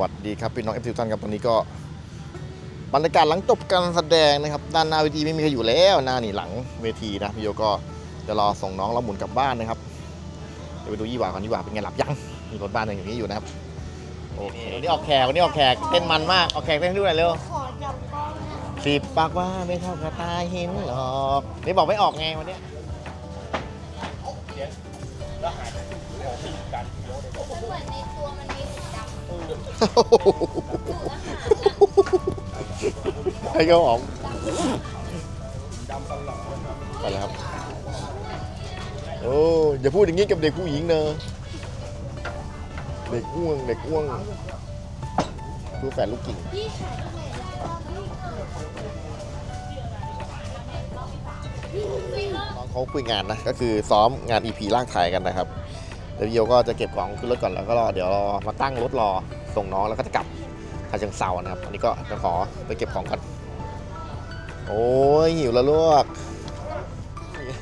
วัสดีครับพี่น้องเอฟซีท่านครับตอนนี้ก็บรรยากาศหลังจบการแสดงนะครับ ด้านหน้าเวทีไม่มีใครอยู่แล้วหน้านี่หลังเวทีนะพี่โยก็จะรอส่งน้องเราหมุนกลับบ้านนะครับเดี๋ยวไปดูยี่หว่าก่อนยี่หว่าเป็นไงหลับยังมีรถบ้านอย่างนี้อยู่นะครับโอเควันนี้ออกแขกวันนี้ออกแขกเต้นมันมากออกแขกเต้นให้ดูหน่อยเร็วขอจับกล้องนะสิบปากว่าไม่เท่ากระตาเห็นหรอกนี่บอกไม่ออกไงวันเนี้ยเหมือนในตัวมันมีสีดำ ให้เขาหอมไปแล้วครับ โอ้อย่าพูดอย่างนี้กับเด็กผู้หญิงเนอะเด็กอ้วง เด็กอ้วงคือแฝดลูกกิ่งน้องเขาคุยงานนะ ก็คือซ้อมงาน EP ลากถ่ายกันนะครับ เดี๋ยวโยก็จะเก็บของขึ้นรถก่อนแล้วก็รอ เดี๋ยวรอมาตั้งรถรอ ส่งน้องแล้วก็จะกลับทางเชิงเซานะครับอันนี้ก็จะขอไปเก็บของก่อน โอ้ยหิวแล้วลูก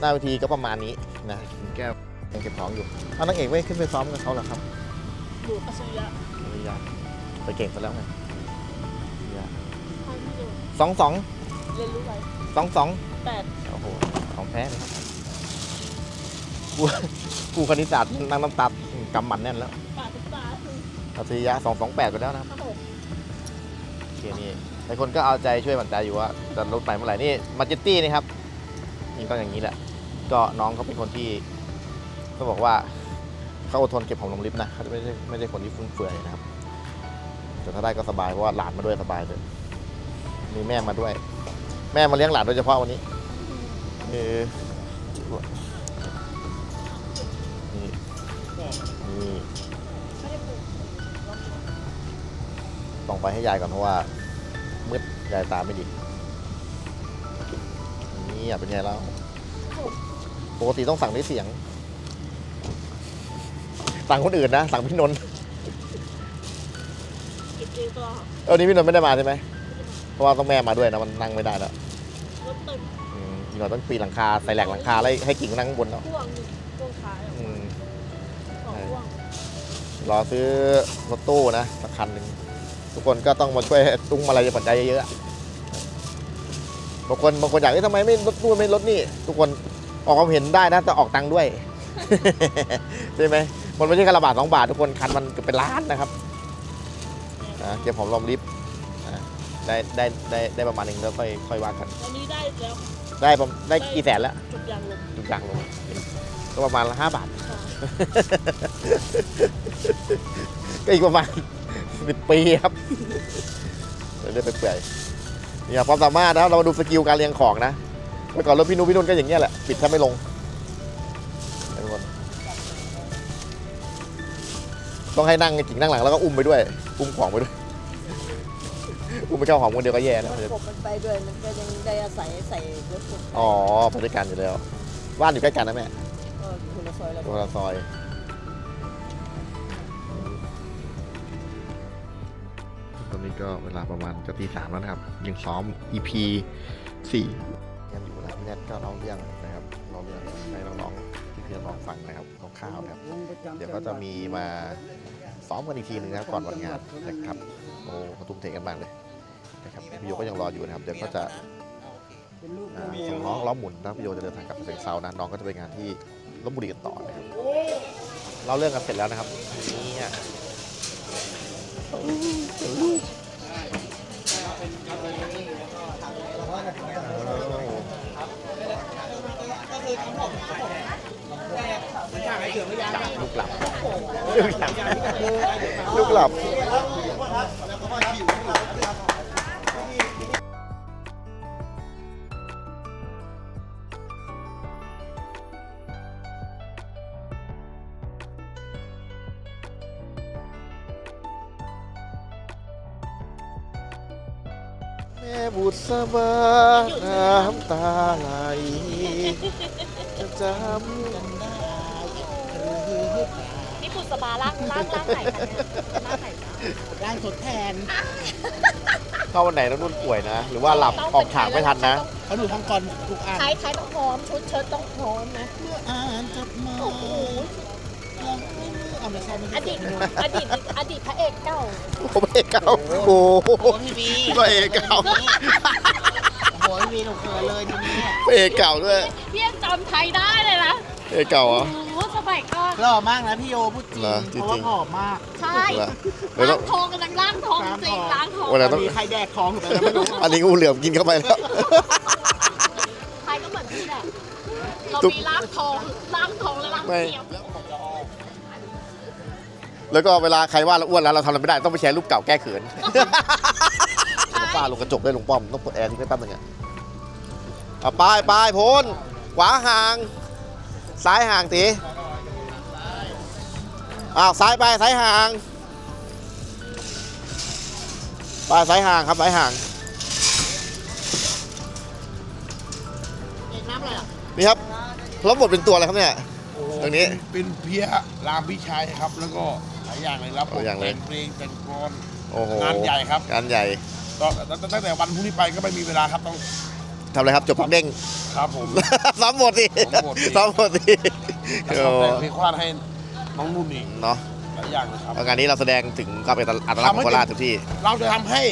หน้าเวทีก็ประมาณนี้นะแก้วยังเก็บของอยู่เอานางเอกไม่ขึ้นไปซ้อมกับเขาเหรอครับดูอัจฉริยะไม่อยากไปเก่งซะแล้วไงอยากให้พี่ดูสองสองเรียนรู้ไปสองสองแปดโอ้โหของแท้เลยครับกูกูคณิตศาสตร์นั่งน้ำตากำหมันแน่นแล้ว ออัจฉริยะสองสองแปดไปแล้วนะครับข้าวหกโอเคนี่หลายคนก็เอาใจช่วยบันใจอยู่ว่าจะลดไปเมื่อไหร่นี่มาจิตตี้นี่ครับนี่ต้องอย่างนี้แหละ ก็น้องเขาเป็นคนที่เขาบอกว่าเขาอดทนเก็บของลงลิฟต์นะเขาไม่ใช่ไม่ใช่คนที่ฟุ่มเฟือยนะครับ แต่ถ้าได้ก็สบายเพราะว่าหลานมาด้วยสบายเลยมีแม่มาด้วย แม่มาเลี้ยงหลานโดยเฉพาะวันนี้เอ ต้องไปให้ยายก่อนเพราะว่ามืดยายตาไม่ดีนี่อะเป็นไงแล้วปกติต้องสั่งด้วยเสียง สั่งคนอื่นนะ สั่งพี่นนท์เก็บเองตัวเออนี่พี่นนท์ไม่ได้มาใช่ไหมเพราะว่าต้องแม่มาด้วยนะมันนั่งไม่ได้แล้วรถตึงอืมอีกหน่อยต้องปีนหลังคาใส่แหลกหลังคาแล้วให้กิ่งนั่งข้างบนเนาะพ่วงหนึ่งพ่วงท้ายอืมสองพ่วงรอซื้อรถตู้นะสักคันหนึ่ง ทุกคนก็ต้องมาช่วยตุ้งมาอะไรปัจจัยเยอะๆอะบางคนบางคนอยากเอ้ยทำไมไม่รถตู้นไม่รถนี่ ทุกคนออกความเห็นได้นะแต่ออกตังค์ด้วยใช่ไหมมันไม่ใช่แค่ละบาทสองบาททุกคนคันมันเกือบเป็นล้านนะครับนะเก็บหอมรอมริบอะได้ได้ได้ได้ประมาณหนึงแล้วค่อยค่อยว่ากันวันนี้ได้แล้วได้ประมาณได้กี่แสนแล้วจุดยางลงทุกอย่างลงก็ประมาณละห้าบาทค่ะก็อีกประมาณ สิบปีครับเรื่อยๆไปเปื่อยเนี่ยความสามารถนะเรามาดูสกิลการเรียงของนะเมื่อก่อนรถพี่นุ้ยพี่นุ่นก็อย่างเงี้ยแหละปิดแทบไม่ลงทุกคนต้องให้นั่งกิ่งนั่งหลังแล้วก็อุ้มไปด้วย อุ้มของไปด้วย อุ้มไปเข้าหอมคนเดียวก็แย่นะกบมันไปด้วยมันก็ยังได้อาศัยใส่รถกบอ๋อไปด้วยกันอยู่แล้วบ้านอยู่ใกล้กันนะแม่ก็คนละซอยละตัวละซอย นี้ก็เวลาประมาณจะตีสามแล้วนะครับ ยังซ้อม EP สี่ยังอยู่นะพี่แนทก็ร้องเรื่องนะครับร้องเรื่องให้น้องๆพี่เพื่อนน้องฟังนะครับคร่าวๆนะครับ เดี๋ยวก็จะมีมาซ้อมกันอีกทีหนึงนะครับก่อนวันงานนะครับโอ้เขาทุ่มเทกันมากเลยนะครับพี่โยก็ยังรออยู่นะครับ เดี๋ยวก็จะส่งน้องล้อมหมุนนะพี่โยจะเดินทางกลับไปเชียงเซานะน้องก็จะไปงานที่ลบบุรีกันต่อนะครับเราเรื่องกันเสร็จแล้วนะครับนี่ยจับลูกหลับลูกหลับ ลับ แม่บุษบาน้ำตาไหลจะจำ กันได้นี่ปุสบาล่างล่างล่างไหนคะล่างไหนคะ ร่างทดแทนเข้าวันไหนแล้วนุ่นป่วยนะ หรือว่าหลับออกฉากไม่ทันนะเขาดูทั้งกรทุกอันท้ายท้ายต้องพร้อมชุดเชิ้ตต้องพร้อมนะเมื่ออ่านจดหมายโอ้โหยังไม่เอาไม่ใช่ไม่อใช่ดีตอดีตอดีตพระเอกเก่าโอ้พระเอกเก่าโอ้โหโอ้พี่บีพระเอกเก่าโอ้พี่บีหนูเขินเลยทีนี้ พระเอกเก่าด้วยพี่ยังจำไทยได้เลยนะพระเอกเก่าเหรอ โอ้โหสมัยก่อนหล่อมากนะพี่โยพูดจริงเหรอเพราะว่าจริงๆผอมมากใช่เหรอเดี๋ยวต้ล้าอง งทองกำลังล้างทองจริงล้างทองวันไหนต้องมีใครแดกทองอยู่ไปแล้วไม่รู้อันนี้งูเหลือมกินเข้าไปแล้วไทยก็เหมือนพี่แหละเราตุ๊บ มีล้างทองล้างทองและล้างไม่เทียมแล้วก็เวลาใครว่าเราอ้วนแล้วเราทำอะไรไม่ได้ต้องไปแชร์รูปเก่าแก้เขินป้าลงกระจกได้ลงป้อมต้องเปิดแอร์ทิ้งไว้แป๊บนึงอะเอาไปไปพ้นขวาห่าง ซ้ายห่างตี อ้าวซ้ายไปซ้ายห่างไปซ้ายห่างครับซ้ายห่างเอกน้ำอะไรอะนี่ครับแล้วบทเป็นตัวอะไรครับเนี่ย โอ้โหตรงนี้เป็นเพี้ยรามพิชัยครับ แล้วก็หลายอย่างเลยรับหลายอย่างเลย แต่งเพลงแต่งกลอน โอ้โหงานใหญ่ครับ งานใหญ่ก็ตั้งตั้งแต่วันพรุ่งนี้ไปก็ไม่มีเวลาครับต้องทำอะไรครับจบพักเด้ง ครับผม ซ้อมหมดสิซ้อมหมดสิ ซ้อมหมดสิแล้วก็แต่งเพลงควาดให้ น้องนุ่นอีกเนาะหลายอย่างเลยครับเอางานนี้เราแสดงถึงความเป็นอัตลักษณ์ของโคราชทุกที่เราจะทำให้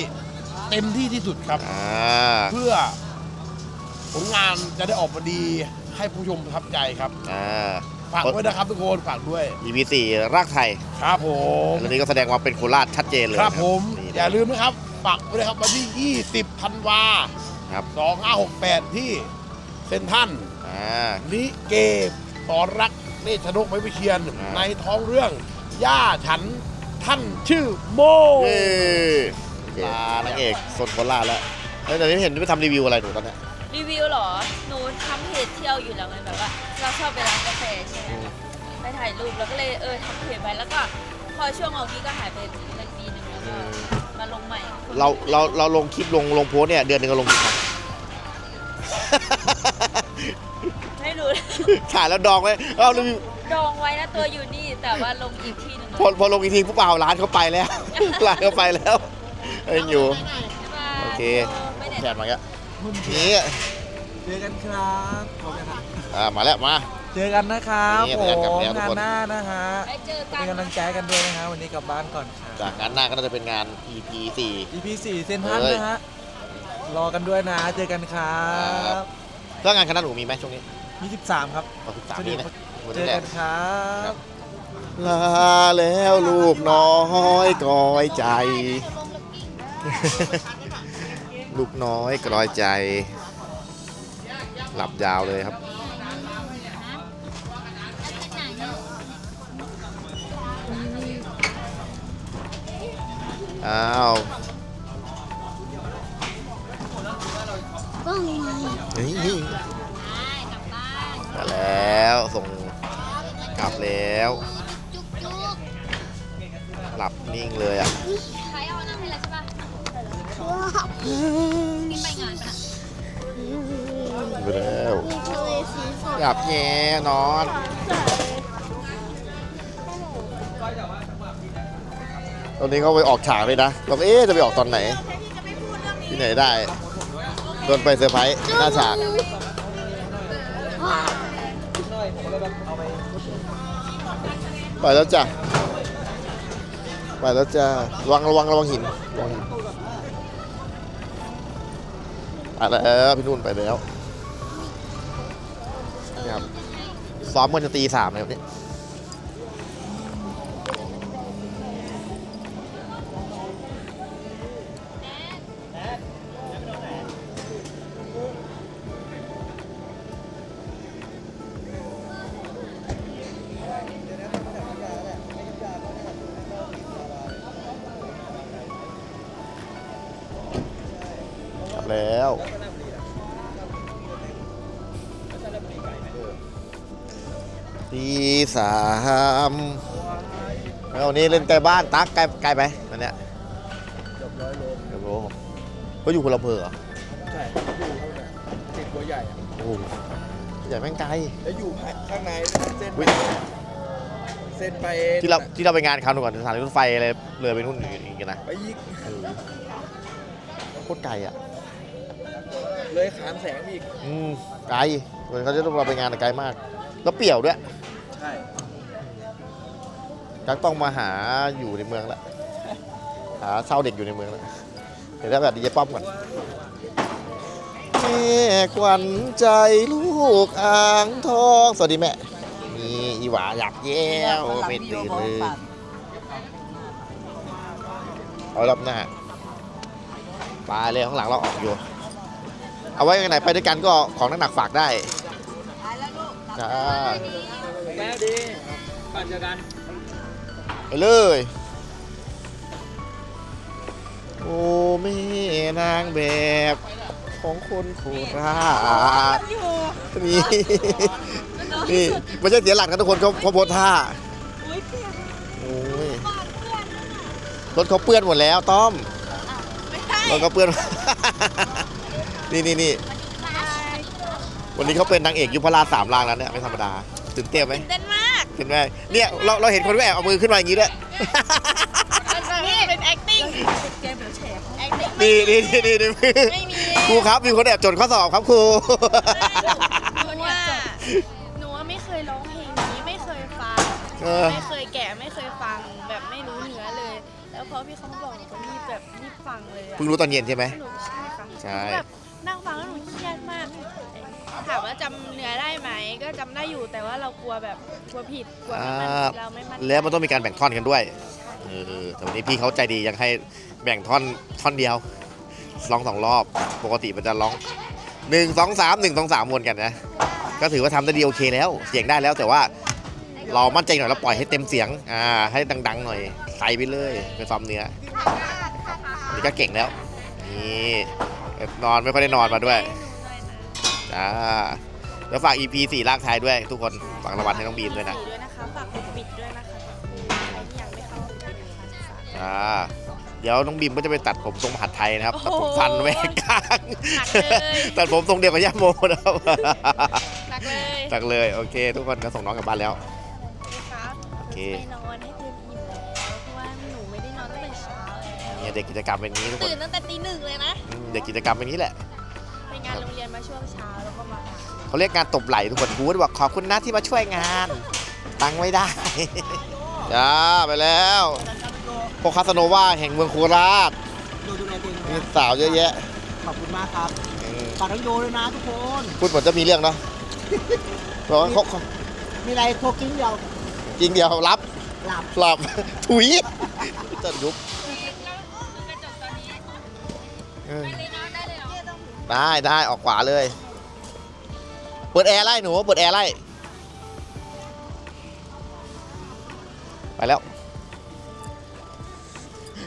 เต็มที่ที่สุดครับ อ่าเพื่อผลงานจะได้ออกมาดีให้ผู้ชมประทับใจครับอ่า ฝากด้วยนะครับทุกคนฝากด้วย EP 4รากไทยครับผมแล้วนี้ก็แสดงความเป็นโคราชชัดเจนเลยครับผม นี่อย่าลืมนะครับฝากไว้เลยครับวันที่ 20ธันวาครับ2568 ที่เซนทรันอ่า ลิเกสอนรัก เนชนกไม้วิเชียนอ่าในท้องเรื่อง ย่าฉันท่านชื่อโมเย้ลานางเอกสนโคราชแล้วเฮ้ยแต่นี้เห็นไปทำรีวิวอะไรหนูตอนเนี้ยรีวิวเหรอ หนูทำเพจเที่ยวอยู่แล้วไงแบบว่า เราชอบไปร้านกาแฟใช่ไหมไปถ่ายรูปแล้วก็เลยเออทำเพจไว้แล้วก็พอช่วงเอากี้ก็หายไปเป็นปีหนึ่งแล้วก็มาลงใหม่ เราเราเราลงคลิปลงลงโพสต์เนี่ยเดือนหนึ่งก็ลงกี่ครั้ง ไม่รู้ถ่ายแล้วดองไว้เอารีวิวดองไว้นะตัวอยู่นี่ แต่ว่าลงอีกที่หนึ่งพอพอลงอีกทีผู้เปล่าร้านเขาไปแล้ว ร้านเขาไปแล้วยังอยู่ โอเค ไม่ได้แขนมาแล้วนี่เจอกันครับขอบคุณครับอ่ามาแล้วมา เจอกันนะครับนี่ผเจอกันมแล้วทุกงานคน หน้านะฮะไปเจอกัเป็นนกำลังใจกันด้วยนะฮะวันนี้กลับบ้านก่อนครับจากงานหน้าก็น่าจะเป็นงาน EP 4 EP 4เซนทันเอ้ยนะฮะรอกันด้วยนะ เจอกันครัครับ บ แล้วงานคณะหนูมีไหมช่วงนี้ 23 ครับวันที่สามสวัสนี้ดีนะวันเจนี้อแหละ กันครับลาแล้วลูกน้อยกลอยใจ ลูกน้อยกลอยใจ หลับยาวเลยครับ อ้าว แล้ว จุกจุกหลับนิ่งเลยอะใครเอานั่งให้แล้วใช่ปะกินไปงานปะไปแล้วหลับแย่นอน ตอนนี้เขาไปออกฉากเลยนะเราก็เอ๊ะจะไปออกตอนไหน ที่ไหนได้โดนไปเซอร์ไพรส์หน้าฉาก ไปแล้วจ้ะไปแล้วจ้ะระวังระวังระวังหินระวังหินไปแล้วพี่นุ่นไปแล้วนี่ครับซ้อมกันจะตีสามเลยครับเนี่ แล้ว ตีสามแล้ววันนี้เล่นไกลบ้านตักไกลไกลไปวันเนี้ยเกือบร้อยโลเดี๋ยวโบเขาอยู่คนละอำเภอเหรอใช่อยู่เท่าไหร่ติดหัวใหญ่อะโอ้โหใหญ่แม่งไกล แล้วอยู่ข้างในเส้นอุ๊ไปยเส้นไปที่เราที่เราไปงานคราวหนึงก่อนสถานีรถไฟอะไรเลยไปนู่นอีกนะไปยิก เออโคตรไกลอะ เลยขามแสงอีก อืมไกลเหมือนเขาจะต้องเราไปงานไกลมาก แล้วเปี่ยวด้วยใช่กักต้องมาหาอยู่ในเมืองแล้วหาเช่าเด็กอยู่ในเมืองแล้วเดี๋ยวได้แบบดีเจป้อมก่อนแม่ขวัญใจลูกอ่างทองสวัสดีแม่มีอีหวาอยากแย้วไม่ตื่นเลยเอารอบหน้าไปเลยข้างหลังเราออกอยู่ เอาไว้ไหนไปด้วยกันก็ของหนักๆฝากได้จ้าแม่ดีก่อนเจอกันไปเลย โอ้แม่นางแบบของคนโคราชนี่นี่ไม่ใช่เสียหลักนะทุกคนเขาเขาโพสท่าโอ้ยรถเขาเปื้อนหมดแล้วต้อมรถเขาเปื้อน นี่นี่นี่วันนี้เขาเป็นนางเอกยุพราชสามรางแล้วเนี่ยไม่ธรรมดาตื่นเต้นไหมเต้นมากเห็นไหมเนี่ยเราเราเห็นคนแม่เอามือขึ้นมาอย่างนี้ด้วยนี่เป็น acting เกมเดี๋ยวแฉ acting นี่นี่นี่นี่นี่ไม่มีครูครับมีคนแอบจดข้อสอบครับครูหนูว่าหนูว่าไม่เคยร้องเพลงนี้ไม่เคยฟังเออไม่เคยแกะไม่เคยฟังแบบไม่รู้เนื้อเลย แล้วพอพี่เขามาบอกหนูก็รีบแบบรีบฟังเลยอะเพิ่งรู้ตอนเย็นใช่ไหมหนูใช่ค่ะใช่หนูแบบ นั่งฟังแล้วหนูเครียดมาก ถามว่าจำเนื้อได้ไหม ก็จำได้อยู่แต่ว่าเรากลัวแบบกลัวผิดกลัวไม่มันอ่า เราไม่มั่นใจแล้วมันต้องมีการแบ่งท่อนกันด้วยเออแต่วันนี้พี่เขาใจดียังให้แบ่งท่อนท่อนเดียวร้องสองรอบปกติมันจะร้องหนึ่งสองสามหนึ่งสองสามวนกันนะ ก็ถือว่าทำได้ดีโอเคแล้ว เสียงได้แล้วแต่ว่าเรามั่นใจหน่อยเราปล่อยให้เต็มเสียงอ่าให้ดังๆหน่อยใส่ไปเลยไปซ้อมเนื้ออันนี่ก็เก่งแล้วนี่ นอนไม่ค่อยได้นอนมาด้วยจ้าแล้วฝาก EP 4ลากท้ายด้วย ทุกคนฝากรางวัลให้น้องบีมด้วยนะด้วยนะคะฝากกดปิดด้วยนะคะใครที่ยังไม่เข้าปิดนะคะอ่าเดี๋ยวน้องบิมก็จะไปตัดผมทรงมหาดไทยนะครับตัดผมฟันแหวกกลางหนักเลยตัดผมทรงเดียวกับย่าโมนะครับหนักเลยตักเลยโอเค ทุกคนก็ส่งน้องกลับบ้านแล้วครับโอเคไปนอนให้ เนี่ยเด็กกิจกรรมเป็นอย่างนี้ทุกคนตื่นตั้งแต่ตีหนึ่งเลยนะอืมเด็กกิจกรรมเป็นอย่างนี้แหละ ไปงานโรงเรียนมาช่วงเช้าแล้วก็มาหาเขาเรียกงานตบไหลทุกคนกูก็บอกขอบคุณนะที่มาช่วยงาน ตังค์ไม่ได้ จ้าไปแล้วพวกคาสโนวาแห่งเมืองโคราชดูดูแลตัวเองมีนะสาวเยอะแยะขอบคุณมากครับอืมฝากน้องโยด้วยนะทุกคน พูดเหมือนจะมีเรื่องเนาะบอกว่าเขาเขามีอะไรโทรกิ้งเดียวจริงเดียวรับหลับ หลับ ถุยจะยุบ เออได้ได้ออกขวาเลย เปิดแอร์ไล่หนูเปิดแอร์ไล่ไปแล้ว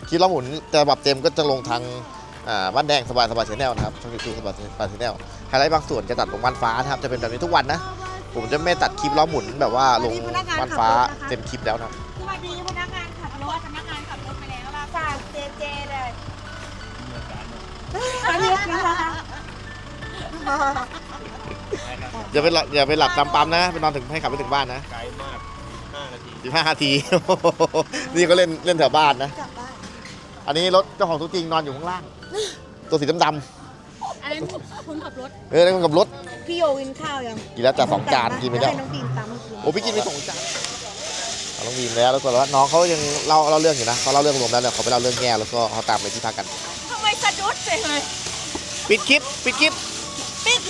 คลิปเราหมุนแต่แบบเต็มก็จะลงทางอ่าบ้านแดงสบายสบายชแนลนะครับช่องยูทูบสบายสบายชแนลไฮไลท์บางส่วนจะตัดลงบ้านฟ้านะครับจะเป็นแบบนี้ทุกวันนะผมจะไม่ตัดคลิปล้อหมุนแบบว่าลงบ้านฟ้าเต็มคลิปแล้วนะครับสวัสดีพนักงานขับรถพนักงานขับรถไปแล้วล่ะฝากเจเจเลย อย่าไปหลับอย่าไปหลับตามปั๊มนะไปนอนถึงให้ขับไปถึงบ้านนะไกลมาก5นาทีสิบห้านาที นี่ก็เล่นเล่นแถวบ้านนะอันนี้รถเจ้าของตัวจริงนอนอยู่ข้างล่าง ตัวสีดำอันนั้นคนขับรถ ๆเออนั่นมันกับรถพี่โยกินข้าวยังกินแล้วแต่สองจานกินไม่ได้ ให้น้องปีนตามกินโอ้พี่กินไปสองจานเอาน้องวีมแล้วแล้วก็ว่าน้องเขายังเล่าเล่าเรื่องอยู่นะเขาเล่าเรื่องรวมแล้วเนี่ยเขาไปเล่าเรื่องแง่แล้วก็เขาตามไปที่พักกัน ทำไมสะดุดเฉยเลย ปิดคลิป ปิดคลิป ปิด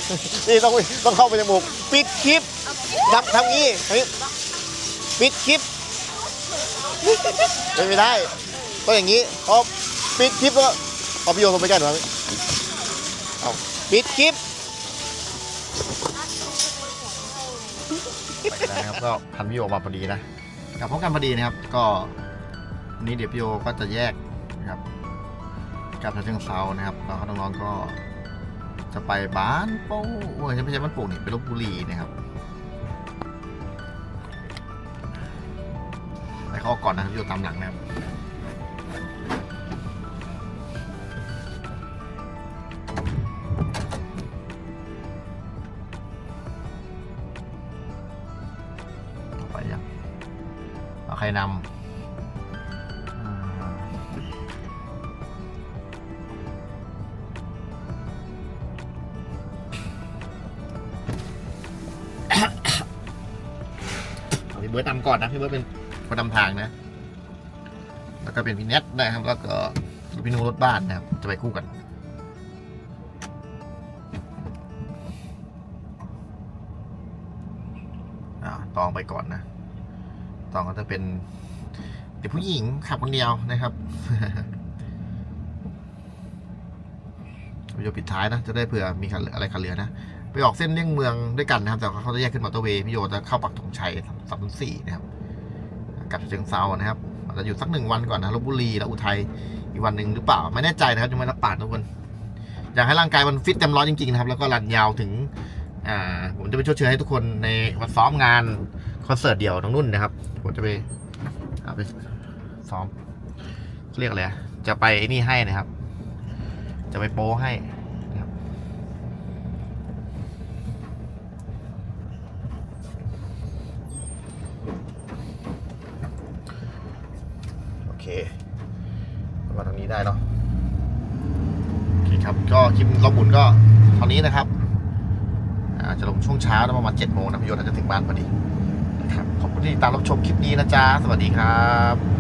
นี่ต้องต้องเข้าไปจมูก ปิดคลิปทำทำงี้เฮ้ยปิดคลิปเป็นไม่ได้ต้องอย่างนี้พอปิดคลิปแล้วเอาพี่โยนลงไปใกล้หน่อยเอาปิดคลิปนะครับก็ทันพี่โยมาพอดีนะกลับพร้อมกันพอดีนะครับ ก็วันนี้เดี๋ยวพี่โยก็จะแยกนะครับ กลับทางเชิงเซานะครับแล้วน้องๆก็จะไปบ้านโป่โอ้ยไม่ใช่บ้านโป่งนี่ไปลบบุรีนะครับไปเข้าก่อนนะครับอยู่ตามหลังนะครับไปยังเอาใครนำ เบิร์ดนำก่อนนะพี่เบิร์ดเป็นคนนำทางนะ แล้วก็เป็นพี่เน็ตนะครับ แล้วก็พี่นุ้งรถบ้านนะครับ จะไปคู่กันตองไปก่อนนะ ตองก็จะเป็นเด็กผู้หญิงขับคนเดียวนะครับประโยชน์ปิดท้ายนะ จะได้เผื่อมีอะไรคันเหลือนะ ไปออกเส้นเลี่ยงเมืองด้วยกันนะครับ แต่เขาจะแยกขึ้นมอเตอร์เวย์พี่โยจะเข้าปักธงชัยสามสี่นะครับกลับเชียงเซานะครับอาจจะอยู่สักหนึ่งวันก่อนนะลบบุรีแล้วอุทัยอีกวันหนึ่งหรือเปล่า ไม่แน่ใจนะครับยังไม่รับปากทุกคนอยากให้ร่างกายมันฟิตเต็มร้อยจริงๆนะครับ แล้วก็รันยาวถึงอ่าผมจะไปชดเชยให้ทุกคนในวันซ้อมงานคอนเสิร์ตเดี่ยวน้องนุ่นนะครับ ผมจะไปไปซ้อมเรียกอะไรจะไปนี่ให้นะครับ จะไปโป้ให้นะครับ โอเคมาทางนี้ ได้เนาะโอเคครับก็คลิปรอบบุญก็เท่านี้นะครับอาจะลงช่วงเช้านะประมาณเจ็ดโมงนะพี่โยนอาจจะถึงบ้านพอดีนะครับขอบคุณที่ติดตามรับชมคลิปนี้นะจ๊ะสวัสดีครับ